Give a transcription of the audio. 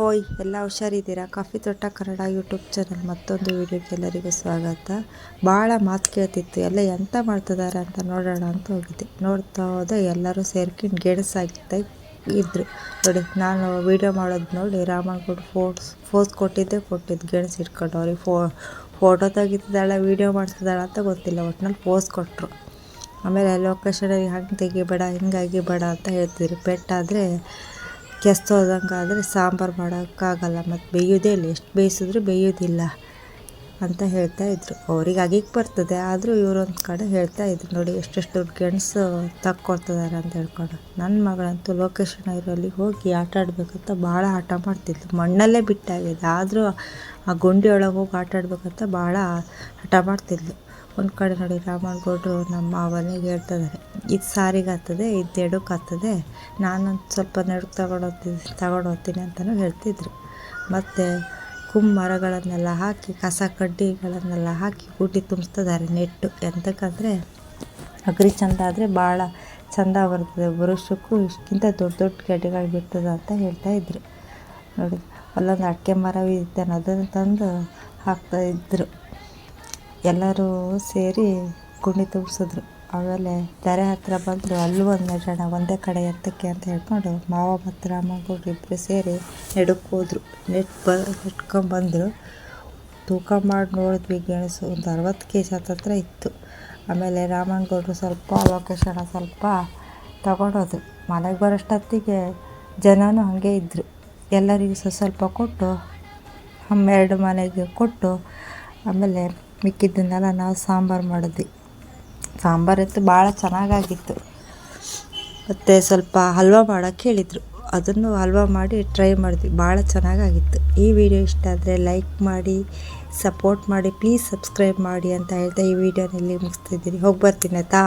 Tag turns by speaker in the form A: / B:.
A: ಹೋಯ್, ಎಲ್ಲ ಹುಷಾರಿದ್ದೀರಾ? ಕಾಫಿ ತೋಟ ಕನ್ನಡ ಯೂಟ್ಯೂಬ್ ಚಾನಲ್ ಮತ್ತೊಂದು ವೀಡಿಯೋಗೆ ಎಲ್ಲರಿಗೂ ಸ್ವಾಗತ. ಭಾಳ ಮಾತು ಕೇಳ್ತಿತ್ತು, ಎಲ್ಲ ಎಂತ ಮಾಡ್ತಿದ್ದಾರೆ ಅಂತ ನೋಡೋಣ ಅಂತ ಹೋಗಿದ್ದೆ. ನೋಡ್ತಾ ಹೋದ, ಎಲ್ಲರೂ ಸೇರ್ಕೊಂಡು ಗೆಣಸಾಗ್ತಾ ಇದ್ರು. ನೋಡಿ, ನಾನು ವೀಡಿಯೋ ಮಾಡೋದು ನೋಡಿ ರಾಮನಗೌಡ ಫೋರ್ಸ್ ಫೋಸ್ ಕೊಟ್ಟಿದ್ದೆ, ಕೊಟ್ಟಿದ್ದು ಗೆಣಸು ಇಟ್ಕೊಂಡು ಅವ್ರಿಗೆ ಫೋ ಫೋಟೋ ತೆಗಿತಿದ್ದಾಳೆ, ವೀಡಿಯೋ ಮಾಡ್ತಿದ್ದಾಳೆ ಅಂತ ಗೊತ್ತಿಲ್ಲ, ಒಟ್ನಲ್ಲಿ ಫೋಸ್ ಕೊಟ್ಟರು ಆಮೇಲೆ ಲೊಕೇಶನಲ್ಲಿ ಹಂಗೆ ತೆಗಿಬೇಡ, ಹಿಂಗಾಗಿ ಬೇಡ ಅಂತ ಹೇಳ್ತಿದ್ರು. ಪೆಟ್ಟಾದರೆ ಕೆಸ್ತೋದಂಗೆ ಆದರೆ ಸಾಂಬಾರು ಮಾಡೋಕ್ಕಾಗಲ್ಲ ಮತ್ತು ಬೇಯೋದೇ ಇಲ್ಲ. ಎಷ್ಟು ಬೇಯಿಸಿದ್ರು ಬೇಯೋದಿಲ್ಲ ಅಂತ ಹೇಳ್ತಾಯಿದ್ರು ಅವ್ರಿಗೆ ಅಗಿಗೆ ಬರ್ತದೆ, ಆದರೂ ಇವರೊಂದು ಕಡೆ ಹೇಳ್ತಾ ಇದ್ರು, ನೋಡಿ, ಎಷ್ಟೆಷ್ಟು ಗೆಣಸು ತಕ್ಕೊಡ್ತಿದ್ದಾರೆ ಅಂತ ಹೇಳ್ಕೊಂಡು. ನನ್ನ ಮಗಳಂತೂ ಲೊಕೇಶನ್ ಇರೋಲ್ಲಿ ಹೋಗಿ ಆಟ ಆಡಬೇಕಂತ ಭಾಳ ಹಠ ಮಾಡ್ತಿದ್ಲು. ಮಣ್ಣಲ್ಲೇ ಬಿಟ್ಟಾಗಿದೆ, ಆದರೂ ಆ ಗುಂಡಿ ಒಳಗೆ ಹೋಗಿ ಆಟ ಆಡಬೇಕಂತ ಭಾಳ ಹಠ ಮಾಡ್ತಿದ್ಲು. ಒಂದು ಕಡೆ ನೋಡಿ ರಾಮನಗೌಡರು ನಮ್ಮ ಮಾವನಿಗೆ ಹೇಳ್ತಿದ್ದಾರೆ ಇದು ಸಾರಿಗೆ ಆಗ್ತದೆ, ಇದು ಎಡಕ್ಕೆ ಆಗ್ತದೆ. ನಾನೊಂದು ಸ್ವಲ್ಪ ನಡುಕ್ಕೆ ತಗೊಂಡೋಗ್ತೀನಿ ತಗೊಂಡು ಹೋಗ್ತೀನಿ ಅಂತಲೂ ಹೇಳ್ತಿದ್ರು. ಮತ್ತು ಕುಮ್ಮರಗಳನ್ನೆಲ್ಲ ಹಾಕಿ, ಕಸ ಕಡ್ಡಿಗಳನ್ನೆಲ್ಲ ಹಾಕಿ ಗುಡ್ಡಿ ತುಂಬಿಸ್ತಿದ್ದಾರೆ ನೆಟ್ಟು. ಎಂತಕ್ಕಂದರೆ ಅಗ್ರಿ ಚಂದ ಆದರೆ ಭಾಳ ಚಂದ ಬರ್ತದೆ. ವರ್ಷಕ್ಕೂ ಇಷ್ಟಕ್ಕಿಂತ ದೊಡ್ಡ ದೊಡ್ಡ ಗೆಡ್ಡೆಗಳು ಬಿಡ್ತದೆ ಅಂತ ಹೇಳ್ತಾ ಇದ್ರು. ನೋಡಿ, ಅಲ್ಲೊಂದು ಅಡಿಕೆ ಮರ ಇದ್ದಾನೆ ಅದನ್ನು ತಂದು ಹಾಕ್ತಾಯಿದ್ರು ಎಲ್ಲರೂ ಸೇರಿ ಗುಂಡಿ ತುಂಬಿಸಿದ್ರು. ಆಮೇಲೆ ದರೆ ಹತ್ರ ಬಂದರು, ಅಲ್ಲೂ ಒಂದು ನೆಡೋಣ ಒಂದೇ ಕಡೆ ಎತ್ತಕ್ಕೆ ಅಂತ ಹೇಳ್ಕೊಂಡು ಮಾವ ಮತ್ತು ರಾಮಗೌಡ್ರು ಇಬ್ಬರು ಸೇರಿ ನೆಡಕ್ಕೆ ಹೋದ್ರು. ನೆಟ್ ಬ ನೆಟ್ಕೊಂಬಂದರು ತೂಕ ಮಾಡಿ ನೋಡಿದ್ವಿ ಗೆಣಸು. ಒಂದು ಅರವತ್ತು ಕೆ ಜಿ ಹತ್ತತ್ರ ಇತ್ತು. ಆಮೇಲೆ ರಾಮನಗೌಡರು ಸ್ವಲ್ಪ ಅವಕಾಶನ ಸ್ವಲ್ಪ ತಗೊಂಡೋದ್ರು. ಮನೆಗೆ ಬರೋಷ್ಟೊತ್ತಿಗೆ ಜನನೂ ಹಾಗೆ ಇದ್ದರು ಎಲ್ಲರಿಗೂ ಸ್ವಲ್ಪ ಸ್ವಲ್ಪ ಕೊಟ್ಟು ಹಮ್ಮೆರಡು ಮನೆಗೆ ಕೊಟ್ಟು, ಆಮೇಲೆ ಮಿಕ್ಕಿದ್ದನ್ನೆಲ್ಲ ನಾವು ಸಾಂಬಾರು ಮಾಡಿದ್ವಿ. ಸಾಂಬಾರಂತೂ ಭಾಳ ಚೆನ್ನಾಗಾಗಿತ್ತು. ಮತ್ತು ಸ್ವಲ್ಪ ಹಲ್ವಾ ಮಾಡೋಕ್ಕೆ ಹೇಳಿದರು. ಅದನ್ನು ಹಲ್ವಾ ಮಾಡಿ ಟ್ರೈ ಮಾಡಿದ್ವಿ. ಭಾಳ ಚೆನ್ನಾಗಾಗಿತ್ತು. ಈ ವಿಡಿಯೋ ಇಷ್ಟ ಆದರೆ ಲೈಕ್ ಮಾಡಿ, ಸಪೋರ್ಟ್ ಮಾಡಿ, ಪ್ಲೀಸ್ ಸಬ್ಸ್ಕ್ರೈಬ್ ಮಾಡಿ ಅಂತ ಹೇಳ್ತಾ ಈ ವಿಡಿಯೋನಲ್ಲಿ ಮುಗಿಸ್ತಿದ್ದೀನಿ ಹೋಗಿ ಬರ್ತೀನಿ ಆಯಿತಾ?